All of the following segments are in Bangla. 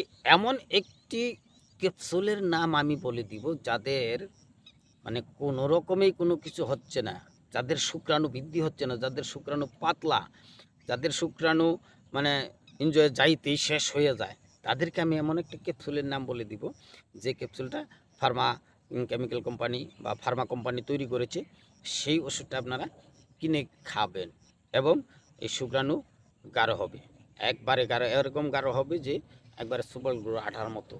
আপনাদেরকে এমন একটি ক্যাপসুলের নাম আমি বলে দিব যাদের মানে কোনো রকমেই কোনো কিছু হচ্ছে না। যাদের শুক্রাণু বৃদ্ধি হচ্ছে না, যাদের শুক্রাণু পাতলা, যাদের শুক্রাণু মানে এনজয় যাইতেই শেষ হয়ে যায়, তাদেরকে আমি এমন একটা ক্যাপসুলের নাম বলে দিব যে ক্যাপসুলটা ফার্মা কেমিক্যাল কোম্পানি বা ফার্মা কোম্পানি তৈরি করেছে। সেই ওষুধটা আপনারা কিনে খাবেন এবং এই শুক্রাণু গাঢ় হবে। একবারে গাঢ়, এরকম গাঢ় হবে যে একবারে সুপার গুঁড়ো আঠার মতো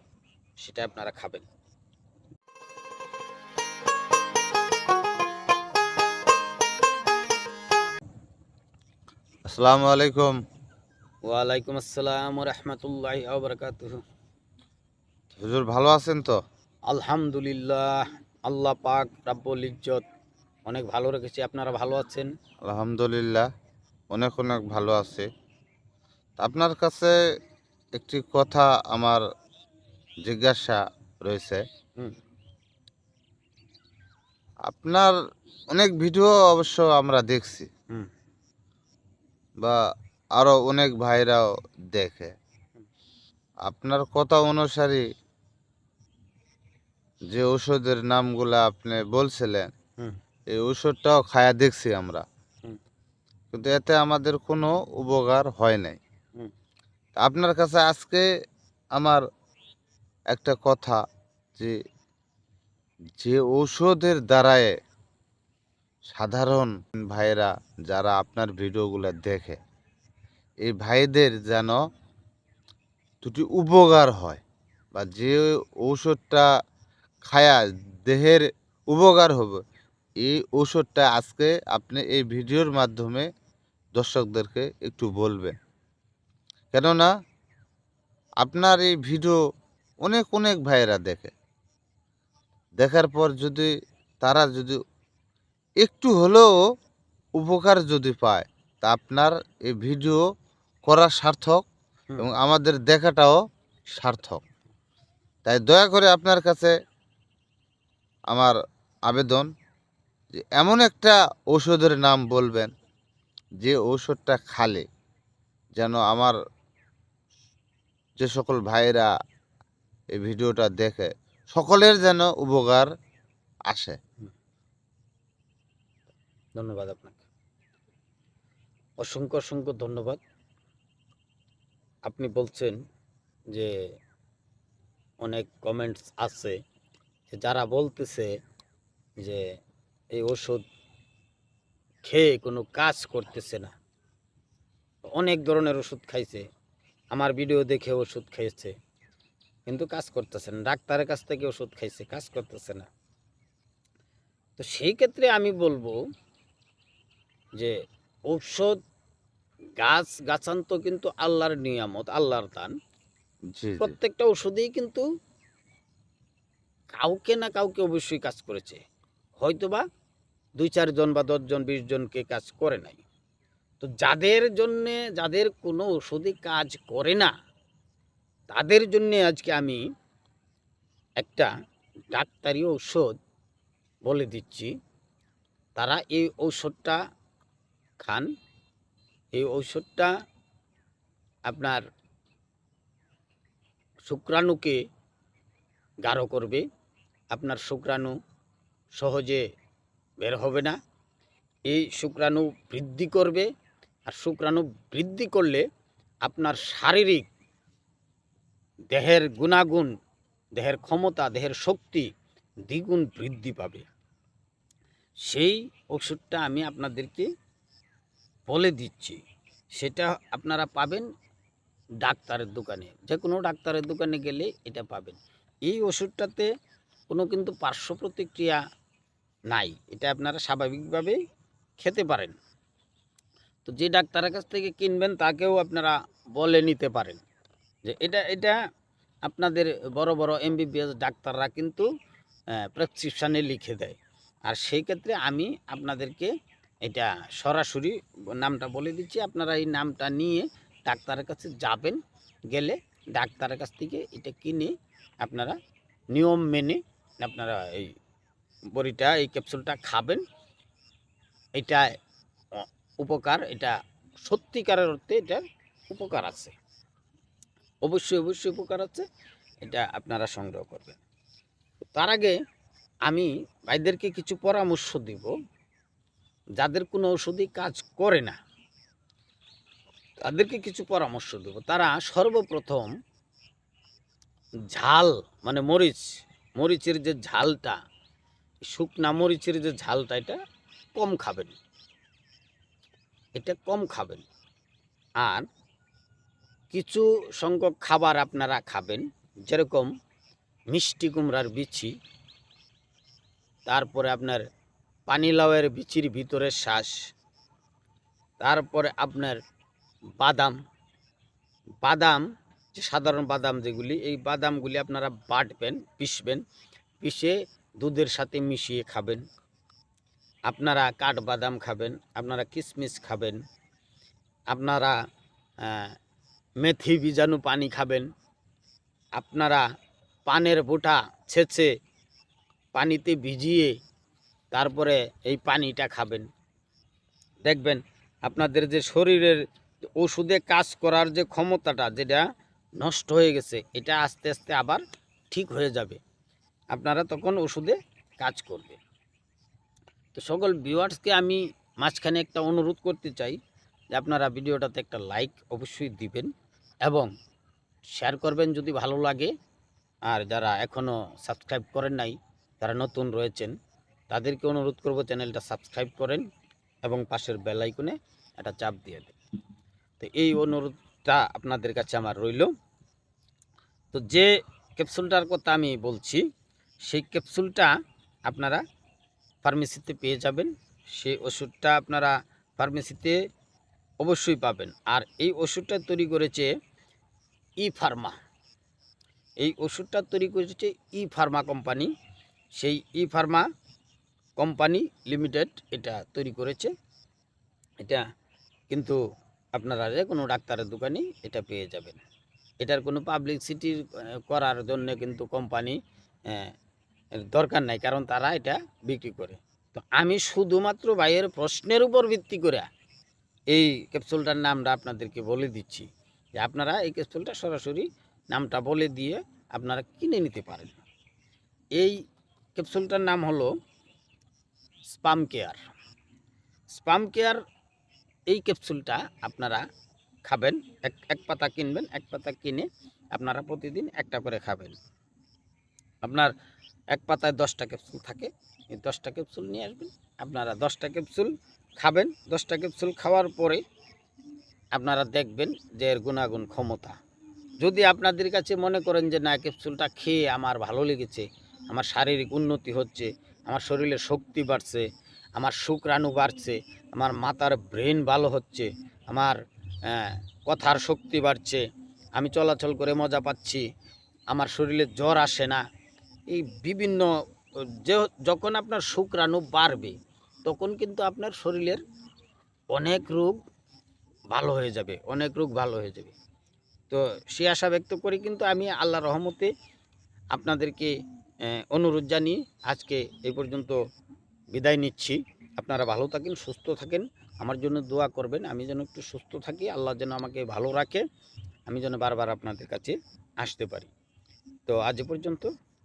সেটা আপনারা খাবেন। আসসালামু আলাইকুম। ওয়ালাইকুম আসসালাম রহমতুল্লাহ আবরকাতুহ হুজুর ভালো আছেন তো? আলহামদুলিল্লাহ আল্লাহ পাক রাব্বুল ইজ্জত অনেক ভালো রেখেছি। আপনারা ভালো আছেন? আলহামদুলিল্লাহ অনেক অনেক ভালো আছে। আপনার কাছে একটি কথা আমার জিজ্ঞাসা রয়েছে। আপনার অনেক ভিডিও অবশ্য আমরা দেখছি। বা আরও অনেক ভাইরাও দেখে। আপনার কথা অনুসারী যে ওষুধের নামগুলা আপনি বলছিলেন এই ওষুধটাও খায়া দেখছি আমরা। কিন্তু এতে আমাদের কোনো উপকার হয় নাই। আপনার কাছে আজকে আমার একটা কথা যে যে ঔষধের দ্বারায় সাধারণ ভাইরা যারা আপনার ভিডিওগুলো দেখে, এই ভাইদের যেন দুটি উপকার হয় বা যে ঔষধটা খায়া দেহের উপকার হবে, এই ঔষধটা আজকে আপনি এই ভিডিওর মাধ্যমে দর্শকদেরকে একটু বলবেন। কেননা আপনার এই ভিডিও অনেক অনেক ভাইয়েরা দেখে। দেখার পর যদি তারা যদি একটু হলেও উপকার যদি পায় তা আপনার এই ভিডিও করা সার্থক এবং আমাদের দেখাটাও সার্থক। তাই দয়া করে আপনার কাছে আমার আবেদন যে এমন একটা ঔষধের নাম বলবেন যে ঔষধটা খালে যেন আমার যে সকল ভাইরা এই ভিডিওটা দেখে, সকলের যেন উপকার আসে। ধন্যবাদ আপনাকে। অসংখ্য অসংখ্য ধন্যবাদ। আপনি বলছেন যে অনেক কমেন্টস আছে যারা বলতেছে যে এই ওষুধ খেয়ে কোনো কাজ করতেছে না। অনেক ধরনের ওষুধ খাইছে। আমার ভিডিও দেখে ওষুধ খেয়েছে কিন্তু কাজ করতেছে না। ডাক্তারের কাছ থেকে ওষুধ খাইছে কাজ করতেছে না। তো সেই ক্ষেত্রে আমি বলব যে ঔষধ গাছ গাছান্ত কিন্তু আল্লাহর নিয়ামত আল্লাহর দান। প্রত্যেকটা ওষুধেই কিন্তু কাউকে না কাউকে অবশ্যই কাজ করেছে। হয়তোবা দুই চারজন বা দশজন বিশ জনকে কাজ করে নাই। তো যাদের জন্যে, যাদের কোনো ওষুধই কাজ করে না, তাদের জন্যে আজকে আমি একটা ডাক্তারি ঔষধ বলে দিচ্ছি। তারা এই ঔষধটা খান। এই ঔষধটা আপনার শুক্রাণুকে গাঢ় করবে। আপনার শুক্রাণু সহজে বের হবে না। এই শুক্রাণু বৃদ্ধি করবে। আর শুক্রাণু বৃদ্ধি করলে আপনার শারীরিক দেহের গুণাগুণ, দেহের ক্ষমতা, দেহের শক্তি দ্বিগুণ বৃদ্ধি পাবে। সেই ওষুধটা আমি আপনাদেরকে বলে দিচ্ছি। সেটা আপনারা পাবেন ডাক্তারের দোকানে। যে কোনো ডাক্তারের দোকানে গেলে এটা পাবেন। এই ওষুধটাতে কোনো কিন্তু পার্শ্ব প্রতিক্রিয়া নাই। এটা আপনারা স্বাভাবিকভাবে খেতে পারেন। তো যে ডাক্তারের কাছ থেকে কিনবেন, তাকেও আপনারা বলে নিতে পারেন। যে এটা এটা আপনাদের বড় বড় এমবিবিএস ডাক্তাররা কিন্তু প্রেসক্রিপশানে লিখে দেয়। আর সেই ক্ষেত্রে আমি আপনাদেরকে এটা সরাসরি নামটা বলে দিচ্ছি। আপনারা এই নামটা নিয়ে ডাক্তারের কাছে যাবেন, গেলে ডাক্তারের কাছ থেকে এটা কিনে আপনারা নিয়ম মেনে আপনারা এই বড়িটা, এই ক্যাপসুলটা খাবেন। এটা উপকার, এটা সত্যিকারের অর্থে এটা উপকার আছে। অবশ্যই অবশ্যই উপকার আছে, এটা আপনারা সংগ্রহ করবেন। তার আগে আমি ভাইদেরকে কিছু পরামর্শ দিব, যাদের কোনো ওষুধই কাজ করে না, তাদেরকে কিছু পরামর্শ দেব। তারা সর্বপ্রথম ঝাল মানে মরিচ, মরিচের যে ঝালটা, শুকনা মরিচের যে ঝালটা, এটা কম খাবেন। এটা কম খাবেন। আর কিছু সংখ্যক খাবার আপনারা খাবেন, যেরকম মিষ্টি কুমড়ার বিচি, তারপরে আপনার পানিলাউয়ের বিচির ভিতরের শ্বাস তারপরে আপনার বাদাম। বাদাম, যে সাধারণ বাদাম যেগুলি, এই বাদামগুলি আপনারা বাটবেন, পিষবেন, পিষে দুধের সাথে মিশিয়ে খাবেন। আপনারা কাঠবাদাম খাবেন, আপনারা কিশমিশ খাবেন, আপনারা মেথি বীজাণু পানি খাবেন, আপনারা পানের বোটা ছেঁচে পানিতে ভিজিয়ে তারপরে এই পানিটা খাবেন। দেখবেন আপনাদের যে শরীরের ওষুধে কাজ করার যে ক্ষমতাটা, যেটা নষ্ট হয়ে গেছে, এটা আস্তে আস্তে আবার ঠিক হয়ে যাবে। আপনারা তখন ওষুধে কাজ করবে তো সকল ভিউয়ার্সকে আমি মাঝখানে একটা অনুরোধ করতে চাই যে আপনারা ভিডিওটাতে একটা লাইক অবশ্যই দিবেন এবং শেয়ার করবেন যদি ভালো লাগে। আর যারা এখনও সাবস্ক্রাইব করেন নাই, যারা নতুন রয়েছেন, তাদেরকে অনুরোধ করব চ্যানেলটা সাবস্ক্রাইব করেন এবং পাশের বেল আইকনে একটা চাপ দিয়ে দেন। তো এই অনুরোধটা আপনাদের কাছে আমার রইল। তো যে ক্যাপসুলটার কথা আমি বলছি, সেই ক্যাপসুলটা আপনারা ফার্মেসিতে পেয়ে যাবেন। সেই ওষুধটা আপনারা ফার্মেসিতে অবশ্যই পাবেন। আর এই ওষুধটা তৈরি করেছে ই ফার্মা এই ওষুধটা তৈরি করেছে ই ফার্মা কোম্পানি সেই ই ফার্মা কোম্পানি লিমিটেড এটা তৈরি করেছে। এটা কিন্তু আপনারা যে কোনো ডাক্তারের দোকানেই এটা পেয়ে যাবেন। এটার কোনো পাবলিসিটি করার জন্য কিন্তু কোম্পানি দরকার নাই, কারণ তারা এটা বিক্রি করে। তো আমি শুধুমাত্র ভাইয়ের প্রশ্নের উপর ভিত্তি করে এই ক্যাপসুলটার নামটা আপনাদেরকে বলে দিচ্ছি। যে আপনারা এই ক্যাপসুলটা সরাসরি নামটা বলে দিয়ে আপনারা কিনে নিতে পারেন। এই ক্যাপসুলটার নাম হলো স্পাম কেয়ার। স্পাম কেয়ার এই ক্যাপসুলটা আপনারা খাবেন, এক এক পাতা কিনবেন, এক পাতা কিনে আপনারা প্রতিদিন একটা করে খাবেন। আপনার এক পাতায় দশটা ক্যাপসুল থাকে। এই দশটা ক্যাপসুল নিয়ে আসবেন। আপনারা দশটা ক্যাপসুল খাবেন। দশটা ক্যাপসুল খাওয়ার পরে আপনারা দেখবেন যে এর গুণাগুণ ক্ষমতা। যদি আপনাদের কাছে মনে করেন যে, না ক্যাপসুলটা খেয়ে আমার ভালো লেগেছে, আমার শারীরিক উন্নতি হচ্ছে, আমার শরীরে শক্তি বাড়ছে, আমার শুক্রাণু বাড়ছে, আমার মাথার ব্রেন ভালো হচ্ছে, আমার কথার শক্তি বাড়ছে, আমি চলাচল করে মজা পাচ্ছি, আমার শরীরে জ্বর আসে না এই বিভিন্ন, যে যখন আপনার শুক্রাণু বাড়বে, তখন কিন্তু আপনার শরীরের অনেক রোগ ভালো হয়ে যাবে, অনেক রোগ ভালো হয়ে যাবে। তো সে আশা ব্যক্ত করি কিন্তু আমি আল্লাহ রহমতে আপনাদেরকে অনুরোধ জানিয়ে আজকে এই পর্যন্ত বিদায় নিচ্ছি। আপনারা ভালো থাকেন, সুস্থ থাকেন, আমার জন্য দোয়া করবেন, আমি যেন একটু সুস্থ থাকি, আল্লাহ যেন আমাকে ভালো রাখে, আমি যেন বারবার আপনাদের কাছে আসতে পারি। তো আজ পর্যন্ত